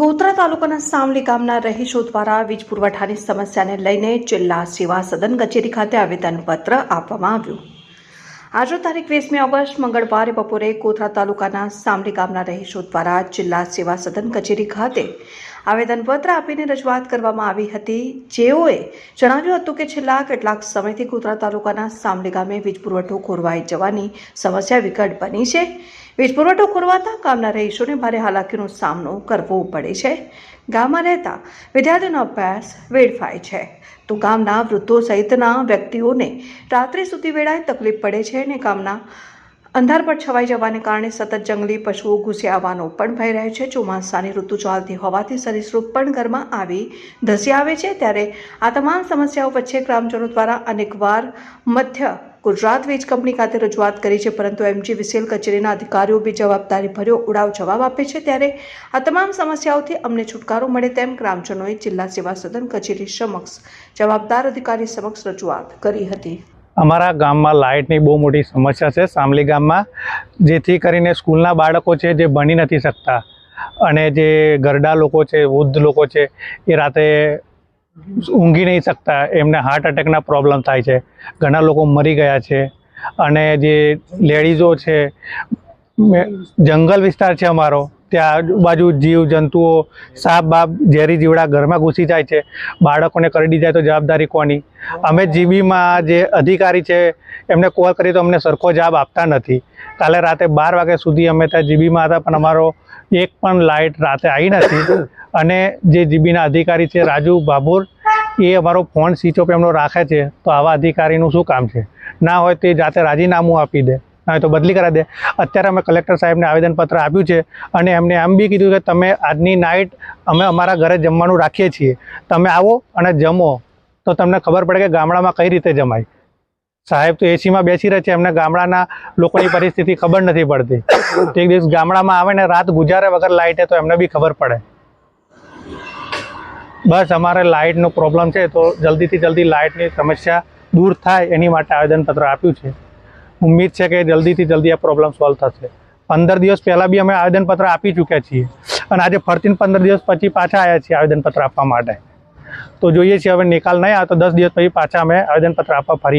ગોધરા તાલુકાના સામલી ગામના રહીશો દ્વારા વીજ પુરવઠાની સમસ્યાને લઈને જિલ્લા સેવા સદન કચેરી ખાતે આવેદનપત્ર આપવામાં આવ્યું. આજે તારીખ વીસમી ઓગસ્ટ, મંગળવારે બપોરે ગોત્રા તાલુકાના સામલી ગામના રહીશો દ્વારા જિલ્લા સેવા સદન કચેરી ખાતે આવેદનપત્ર આપીને રજૂઆત કરવામાં આવી હતી. જેઓએ જણાવ્યું હતું કે છેલ્લા કેટલાક સમયથી ગોધરા તાલુકાના સામલી ગામે વીજ પુરવઠો ખોરવાઈ જવાની સમસ્યા વિકટ બની છે. વીજ પુરવઠો ખોરવાતા ગામના રહીશોને ભારે હાલાકીનો સામનો કરવો પડે છે. ગામમાં રહેતા વિદ્યાર્થીઓનો અભ્યાસ વેડફાય છે. તો ગામના વૃદ્ધો સહિતના વ્યક્તિઓને રાત્રે સુધી વેળાએ તકલીફ પડે છે અને ગામના અંધાર પર છવાઈ જવાને કારણે સતત જંગલી પશુઓ ઘૂસી આવવાનો પણ ભય રહે છે. ચોમાસાની ઋતુ ચાલતી હોવાથી સરીસૃપ પણ ઘરમાં આવી ધસી આવે છે. ત્યારે આ તમામ સમસ્યાઓ વચ્ચે ગ્રામજનો દ્વારા અનેકવાર મધ્ય ગુજરાત વીજ કંપની ખાતે રજૂઆત કરી છે. પરંતુ એમજી વિસેલ કચેરીના અધિકારીઓ બી જવાબદારી ભર્યો ઉડાવ જવાબ આપે છે. ત્યારે આ તમામ સમસ્યાઓથી અમને છુટકારો મળે તેમ ગ્રામજનોએ જિલ્લા સેવા સદન કચેરી સમક્ષ જવાબદાર અધિકારી સમક્ષ રજૂઆત કરી હતી. અમારા ગામમાં લાઇટની બહુ મોટી સમસ્યા છે. સામલી ગામમાં જેથી કરીને સ્કૂલના બાળકો છે જે ભણી નથી શકતા અને જે ગરડા લોકો છે, વૃદ્ધ લોકો છે, એ રાતે ઊંઘી નહીં શકતા. એમને હાર્ટ એટેકના પ્રોબ્લેમ થાય છે. ઘણા લોકો મરી ગયા છે અને જે લેડીઝો છે જંગલ વિસ્તાર છે અમારો ત્યાં આજુબાજુ જીવ, જંતુઓ, સાપ, બાપ, ઝેરી જીવડા ઘરમાં ઘૂસી જાય છે. બાળકોને કરડી જાય તો જવાબદારી કોની? અમે જીબીમાં જે અધિકારી છે, એમને કોલ કરી તો અમને સરખો જવાબ આપતા નથી. કાલે રાતે બાર વાગ્યા સુધી અમે ત્યાં જીબીમાં હતા, પણ અમારો એક પણ લાઇટ રાતે આવી નથી. અને જે જીબીના અધિકારી છે, રાજુ બાબુર એ અમારો ફોન સ્વિચ ઓફ એમનો રાખે છે. તો આવા અધિકારીનું શું કામ છે? ના હોય તે જાતે રાજીનામું આપી દે. તો બદલી કરાવી દે. અત્યારે અમે કલેક્ટર સાહેબને આવેદનપત્ર આપ્યું છે અને એમને એમ બી કીધું કે તમે આજની નાઇટ અમે અમારા ઘરે જમવાનું રાખીએ છીએ. તમે આવો અને જમો. તો તમને ખબર પડે કે ગામડામાં કઈ રીતે જમાય. સાહેબ તો એસીમાં બેસી રહે છે, એમને ગામડાના લોકોની પરિસ્થિતિ ખબર નથી પડતી. તો એક દિવસ ગામડામાં આવે ને રાત ગુજારે વગર લાઇટે તો એમને બી ખબર પડે. બસ અમારે લાઇટનો પ્રોબ્લેમ છે, તો જલ્દીથી જલ્દી લાઇટની સમસ્યા દૂર થાય એની માટે આવેદનપત્ર આપ્યું છે. ઉમ્મીદ છે કે જલ્દીથી જલ્દી આ પ્રોબ્લેમ સોલ્વ થશે. પંદર દિવસ પહેલાં બી અમે આવેદનપત્ર આપી ચૂક્યા છીએ અને આજે ફરતીને પંદર દિવસ પછી પાછા આવ્યા છીએ આવેદનપત્ર આપવા માટે. તો જોઈએ છીએ હવે નિકાલ નહીં આવે તો દસ દિવસ પછી પાછા અમે આવેદનપત્ર આપવા ફરી